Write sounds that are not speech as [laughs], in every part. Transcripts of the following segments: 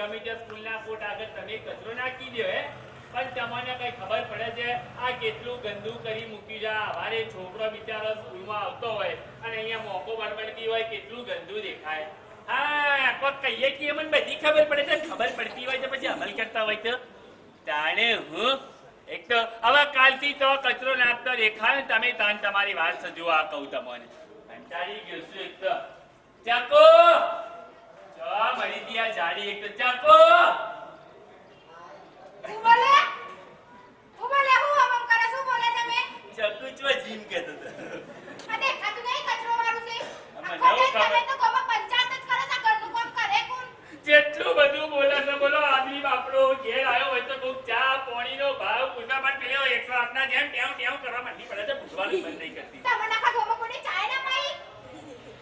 ગમે તે સ્કૂલના કોટ આગળ તમે કચરો નાખી દો, હે. પણ તમને કઈ ખબર પડે છે, આ કેટલું ગંદુ કરી મૂકી જા અમારે છોકરો બિચારો સ્કૂલમાં આવતો હોય અને અહીંયા મોકો બનબનતી હોય, કેટલું ગંદુ દેખાય. હા, કોક કહીએ કે મને બધી ખબર પડે છે, ખબર પડતી હોય તો પછી અમલ કરતા હોય તો. તાણે હું? એક તો હવે કાલથી તો કચરો નાખતો દેખાય ને તમે તાન તમારી વાત સજવા કહું તમને. કંટાળી ગયો છું એક તો. ચાકો! ચા મળી ગયા જાડી એક તો ચાકો હું બોલે? હું આમ કરે શું બોલે તમે? ચાકુ ચો જીમ કહેતો હતો. આ દેખાતું નહીં કચરો વાળું છે. આમાં આખો નવું day ખબર. તો ગોમાં પંચાયત જ કરે છે ઘરનું કામ કરે કોણ? જેટલું બધું બોલે છે બોલો આદમી બાપડો ઘેર આવ્યો હોય તો કોક ચા પાણીનો ભાવ પૂછવા પણ પેલો એકસો આઠના જેમ ટેવ ટેવ કરવા માંડી પડે છે પૂછવાનું બંધ નહીં કરતી. કોને ના પાઈ?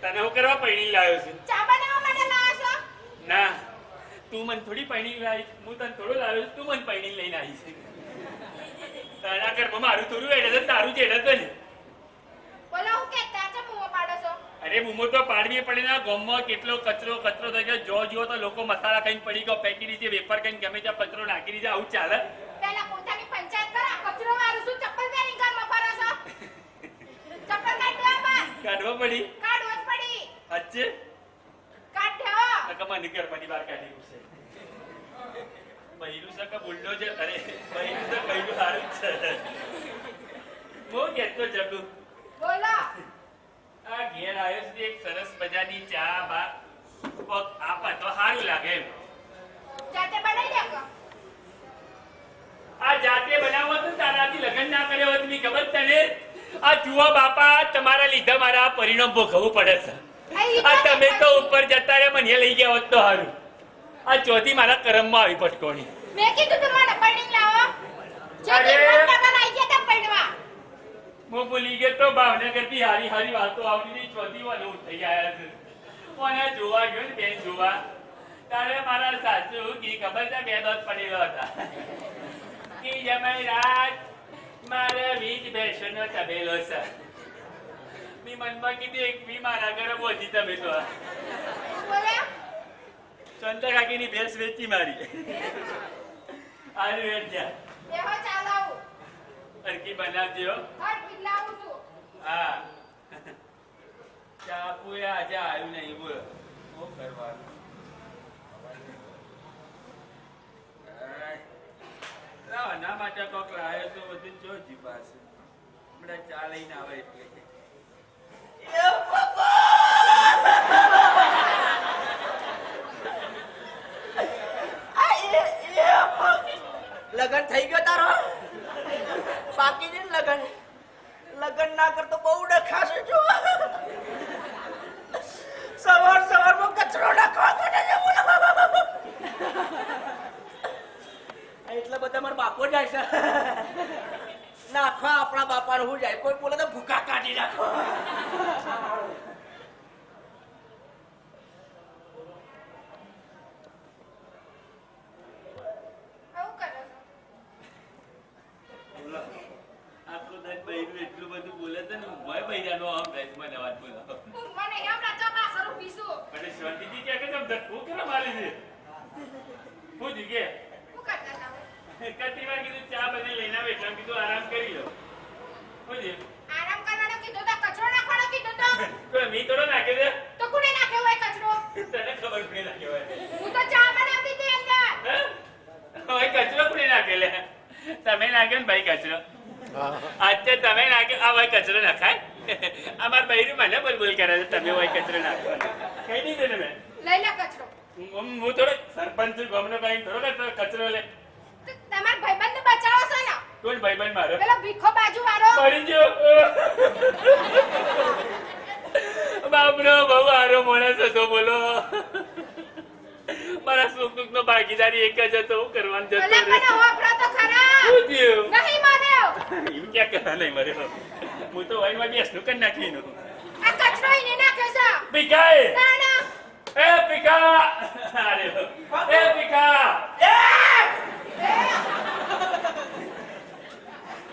તને હું કરવા પૈણી લાવ્યો છું. ચા ના તું મને થોડી પૈણી લાવી હું તને થોડો લાવ્યો તું મને પૈણી લઈને આવી છે. તારા ઘરમાં મારું થોડું એડે તારું જ એડે ને. બોલો હું કહેતા છે બૂમો પાડો છો? અરે બૂમો તો પાડવી પડે ને ગામમાં કેટલો કચરો કચરો થઈ ગયો. જો જુઓ તો લોકો મસાલા ખાઈને પડી ગયો ફેંકી દીધી વેપર ખાઈને ગમે ત્યાં કચરો નાખી દીધા આવું ચાલે. પેલા પોતાની પંચાયત કરા કચરો મારું શું ચપ્પલ પહેરી ઘરમાં ફરો છો? [laughs] ચપ્પલ કાઢવા પડી કાઢવા પડી. કાઢવો જ પડી. અચ્છે કાઢ દો કમાની ઘરમાંથી બહાર કાઢી મૂકશે. પહેલું સક બુલડોઝર અરે પહેલું છે પહેલું સારું જ છે. બહુ કેતો જગુ બોલા. આ ઘેર આવ્યો છે એક સરસ મજાની ચા બા કોક આપે તો સારું લાગે એમ. જાતે બનાવી દે આ જાતે બનાવો તો તારાથી લગ્ન ના કર્યો હોતની ખબર તને? આ જુઓ બાપા તમારા લીધે મારા પરિણામ ભોગવવું પડે છે. આ તમે તો ઉપર જતા રે મને લઈ ગયા હોત તો સારું આ ચોથી મારા કરમમાં આવી પટકોણી મેં કીધું તમારે લાવો. હું ભૂલી ગયો તો ભાવનગરથી હારી હારી વાતો આવતી ચોથી વાર હું થઈ આવ્યા છે. કોને જોવા ગયો ને બેન જોવા? તારે મારા સાસુ કી ખબર છે? બે દોત પડેલો હતા. કી જમાઈ રાત મારે વીજ બેસનો તબેલો છે. મી મનમાં કીધું એક બી મારા ઘરે બોધી તમે તો બોલ્યા ચંદ્ર કાકીની ભેંસ વેચી મારી આરી વેચ જા એહો ચાલાવું અરકી બનાવજો હો. હટ બિલાવું છું હા ચાપુ એ આજે આવ્યું નહીં બોલો શું કરવાનું. ના માટે કોક લાવ્યો તો બધું જો જીપાશે હમણાં ચા લઈને આવે એટલે લગન થઈ ગયો તારો? બાકી છે લગન. લગન ના કરતો બહુ ડખાશે, જો. સવાર સવારમાં કચરો નાખવા કાઢે છે એટલા બધા મારા બાપો જાય છે. નાખવા આપણા બાપાને હું જાય. કોઈ બોલે તો ભૂકા કાઢી નાખો. એટલું બધું બોલે છે ને મોય બૈરાનો આમ બોલો. ઊંઘમાં નહીં આવતા તો સરું પીશું. અને શાંતિથી ક્યાં કે તમે ધક્કો કેમ મારી છે? હું જીગે. કેટલી વાર કીધું ચા બધી લઈને કીધું આરામ કરી લો. હું આરામ કરવાનો કીધું તો કચરો નાખવાનો કીધું તો. તો મી થોડો નાખે છે? તો કુણે નાખ્યો હોય કચરો? તને ખબર પડી નાખ્યો હોય? હું તો ચા બનાવતી હતી અંદર હવે કચરો કોને નાખે લે તમે નાખ્યો ને ભાઈ કચરો. આજે તમે નાખ્યો આ ભાઈ કચરો નાખાય. અમાર બૈરું મને બોલબોલ બોલ કરે છે તમે હોય કચરો નાખો. કઈ દીધું ને મેં. લઈ લે કચરો. હું થોડો સરપંચ ગામનો કઈ થોડો કચરો- કચરો લે. તમારા ભાઈબંધને બચાવો છો ને? કોણ ભાઈ ભાઈ મારો? પેલો ભીખો બાજુ વાળો મરી ગયો. બાપરો બહુ આરો માણસ હતો બોલો. મારા સુખ દુઃખ નો ભાગીદારી એક જ હતો હું કરવાનું જતો રહ્યો. તો ખરા. શું થયું? નહીં માર્યો. એમ ક્યાં કરવા નહીં માર્યો? હું તો વાઈમાં બેસનું કરી નાખી નું આ કચરો એને છે. એ પીકા અરે એ પીકા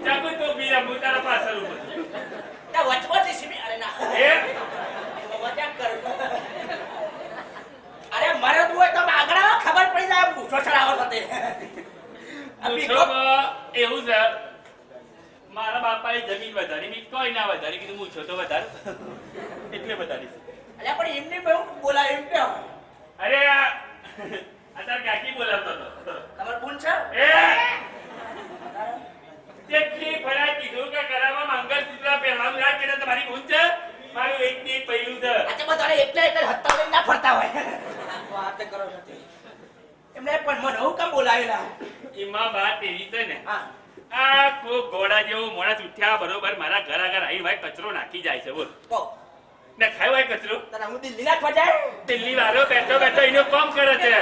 ચાકુ તો બીજા હું તારા પાછળ કરવું ત્યાં વચમાં જીસીબી અરે ના એ મજાક કરું અરે મરદ હોય તો આગળ ખબર પડી જાય પૂછો ચડાવો સાથે એવું છે મારા બાપાએ જમીન વધારી મેં કોઈ ના વધારી કીધું હું તો વધારે એટલે વધારીશ અલ્યા પણ એમને બોલાય એમ કે અરે અત્યારે કાકી બોલાવતો હતો તમારે ભૂલ છે એ તેટલી ફરા કીધું કે કરાવવા મંગળસૂત્ર પહેરવાનું ના કે તમારી ભૂલ છે મારું એક ને એક પહેલું છે આજે બધાને એકલા એકલા હત્તા લઈને ના ફરતા હોય. વાત કરો છો એમને પણ મને હું કામ બોલાવેલા? એમાં વાત એવી છે ને. હા. આ ખૂબ ઘોડા જેવો માણસ ઉઠ્યા બરોબર મારા ઘર આગળ આવીને ભાઈ કચરો નાખી જાય છે બોલ. ને ખાય ભાઈ કચરો? તને હું દિલ્હી નાખવા જાય દિલ્હી વાળો બેઠો બેઠો એનો કોમ કરે છે.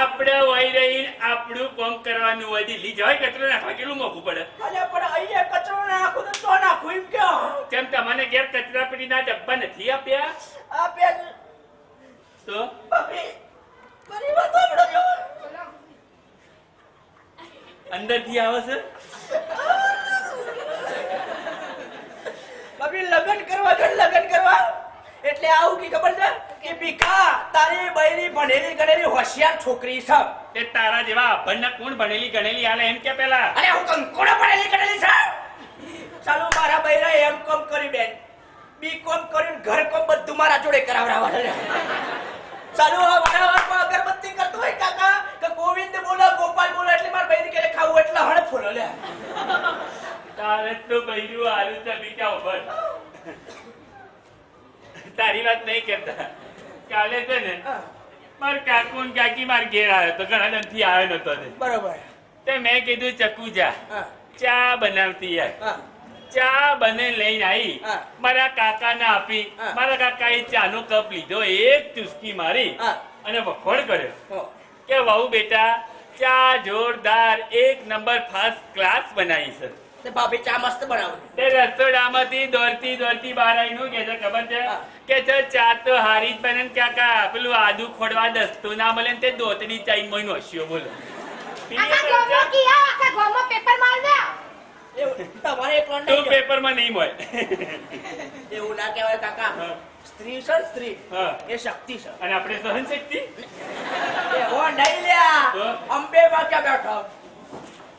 આપણે વહી રહી આપણું પંપ કરવાનું હોય દિલ્હી હોય કચરો નાખવા કેટલું મોખું પડે? અરે પણ અહીંયા કચરો નાખું તો તો નાખું એમ કે. કેમ તમને ઘેર કચરા પેટીના ડબ્બા નથી આપ્યા? આપ્યા તો? મારી વાત સાંભળો છો? બોલો. અંદરથી આવે છે? લગ્ન લગન કરવા જો લગન કરવા. એટલે આવું કી ખબર છે? કે ભીખા તારી બૈરી ભણેલી ગણેલી હોશિયાર છોકરી છે. તે તારા જેવા અભણના કોણ ભણેલી ગણેલી? આલે એમ કે પેલા. અરે હું કંકોડો ભણેલી ગણેલી છે? ચાલો મારા બૈરા એમ કોમ કરી બેન. બી કોમ કરીને ઘર કોમ બધું મારા જોડે કરાવડાવવા ચાલો આ વારાવારમાં અગરબત્તી કરતો હોય કાકા કે ગોવિંદ બોલો ગોપાલ બોલો એટલે મારા બૈરી કે ખાવું એટલે હળ ફૂલો લે. તારે તો બૈરું આલુ છે બીજા ઉપર. તારી વાત નહીં કરતા. કાલે છે ને માર કાકુ ને કાકી માર ઘેર આવ્યો તો ઘણા દમથી આવ્યો નતો બરોબર. તે મેં કીધું ચકુ જા ચા બનાવતી યાર. ચા બને લઈને આવી મારા મારા કાકાને આપી. મારા કાકાએ ચાનો કપ લીધો એક ચુસ્કી મારી અને વખોડ કર્યો. કે વહુ બેટા ચા જોરદાર એક નંબર ફર્સ્ટ ક્લાસ બનાવી છે તે ભાભી ચા મસ્ત બનાવે. તે રસોડામાંથી દોડતી દોડતી બહાર આવીને શું છે ખબર છે? કે છે ચા તો હારી જ બને કાકા પેલું આદુ ખોડવા દસતું ના મળે તે દોતડી ચાઈ હસ્યો બોલો. પેપર નહીં મળે. એવું ના કહેવાય કાકા. સ્ત્રી છે સ્ત્રી હા. એ શક્તિ છે. અને આપણે સહન શક્તિ એવો નહીં લ્યા. અંબે માં ક્યાં બેઠો.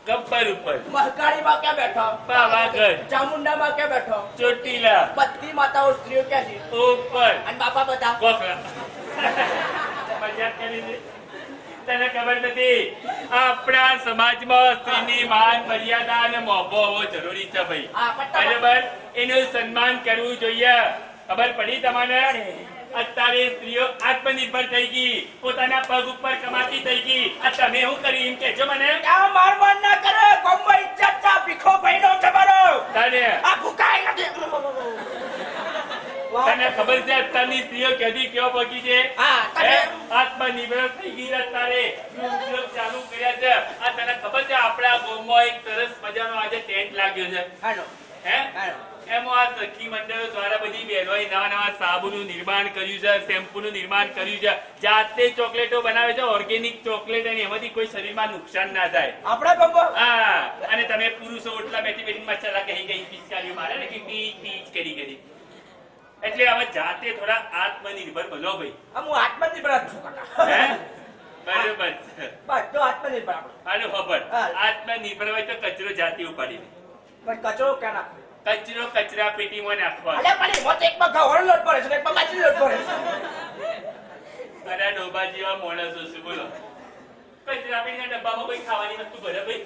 ગબ્બર ઉપર. મહકાળી માં ક્યાં બેઠો? પાવાગઢ ચામુંડા માં ક્યાં બેઠો? ચોટીલા. પત્ની માતાઓ સ્ત્રીઓ ક્યાં છે? ઉપર. અને બાપા બધા? કોકરા. મજાક કરી દે. તને ખબર નથી આપણા સમાજમાં સ્ત્રીની માન મર્યાદા અને મોભો હોવો જરૂરી છે ભાઈ. બરાબર? એનું સન્માન કરવું જોઈએ. ખબર પડી તમને? અત્યારે સ્ત્રીઓ આત્મનિર્ભર થઈ ગઈ પોતાના પગ ઉપર કમાતી થઈ ગઈ. આ તમે શું કરી? એમ કેજો મને. આ માર માર ના કરે? ગોમ્બા ઇજ્જત ભીખો ભાઈનો તમારો તને? આ ભૂકાઈ નથી. તને ખબર છે અત્યારની સ્ત્રીઓ કેદી કેવો પગી છે? આત્મનિર્ભર થઈ ગઈ અત્યારે. ઉદ્યોગ ચાલુ કર્યા છે. આ તને ખબર છે આપણા ગામમાં એક સરસ મજાનો આજે ટેન્ટ લાગ્યો છે? હાલો. હે? એમાં આ સખી મંડળો દ્વારા બધી બહેનોએ નવા નવા સાબુનું નિર્માણ કર્યું છે શેમ્પૂનું નિર્માણ કર્યું છે. જાતે ચોકલેટો બનાવે છે ઓર્ગેનિક ચોકલેટ અને એમાંથી કોઈ શરીરમાં નુકસાન ના થાય. આપણા ગોમ્બો હા અને તમે પુરુષો ઓટલા બેઠી બેઠી મસાલા કહી ગઈ પિચકારીઓ મારે ને કે પીચ પીચ કરી કરી. એટલે હવે જાતે થોડા આત્મનિર્ભર બનો ભાઈ. હું આત્મનિર્ભર છું કાકા. હે? બરોબર બસ તો આત્મનિર્ભર આપણે. ખબર. આત્મનિર્ભર હોય તો કચરો જાતે ઉપાડી પણ કચરો ક્યાં નાખો કચરો કચરા પેટીમાં નાખવાનો. અલે પણ એમાં તો એકમાં ઘઉંનો લોટ પડે છે એકમાં બાજરી લોટ પડે છે. અરે ડોબા જેવા માણસો છે બોલો. કચરા પેટીના ડબ્બામાં કોઈ ખાવાની વસ્તુ ભરે ભાઈ?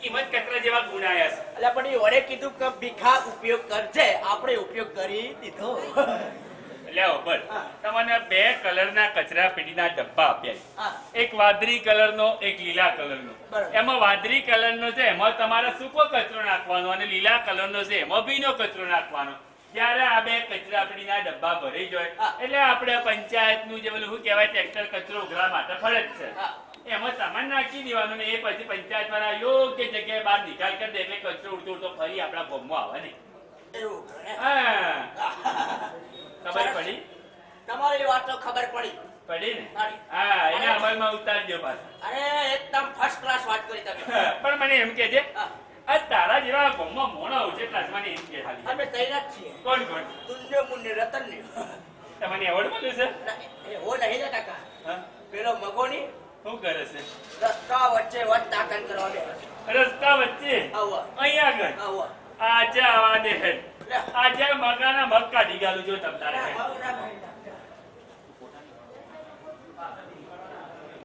કિંમત કચરા જેવા ગુણ આયા છે. અલ્યા પણ એ વડે કીધું કે ભીખા ઉપયોગ કરજે. આપણે ઉપયોગ કરી દીધો. એટલે બસ તમને બે કલરના કચરા પેટીના ડબ્બા આપ્યા એક વાદળી કલરનો એક લીલા કલરનો. એમાં વાદળી કલરનો છે એમાં તમારે સૂકો કચરો નાખવાનો અને લીલા કલરનો છે એમાં ભીનો કચરો નાખવાનો. ત્યારે આ બે કચરાપડીના ડબ્બા ભરી જાય. એટલે આપણે પંચાયતનું જે પેલું શું કહેવાય ટ્રેક્ટર કચરો ઉઘરા માટે ફરજ છે. એમાં સામાન નાખી દેવાનો ને એ પછી પંચાયત વાળા યોગ્ય જગ્યાએ બહાર નિકાલ કરી દે એટલે કચરો ઉડતો ઉડતો ફરી આપણા ગામમાં આવે ને. એવું હા. [laughs] ખબર પડી? તમારી વાત તો ખબર પડી. પડી ને? હા એને અમલમાં ઉતારજો પાછા. અરે એકદમ ફર્સ્ટ ક્લાસ વાત કરી તમે. પણ મને એમ કે છે આ તારા જેવા ગોમમાં મોણા છે ક્લાસમાં ને એમ કે ખાલી. અમે તૈયાર છીએ. કોણ કોણ? તુન્ને મુન્ને રતન ને તમને એવોર્ડ મળ્યો છે? એ હો નહીં ને કાકા. પેલો મગોની શું કરે છે? રસ્તા વચ્ચે વટ દાખલ કરવા બે રસ્તા વચ્ચે? આવો. અહીંયા આગળ? આવો. આજે આવા દે હેડ. આજે મગાના મગ કાઢી ગાલું જો તમ તારે.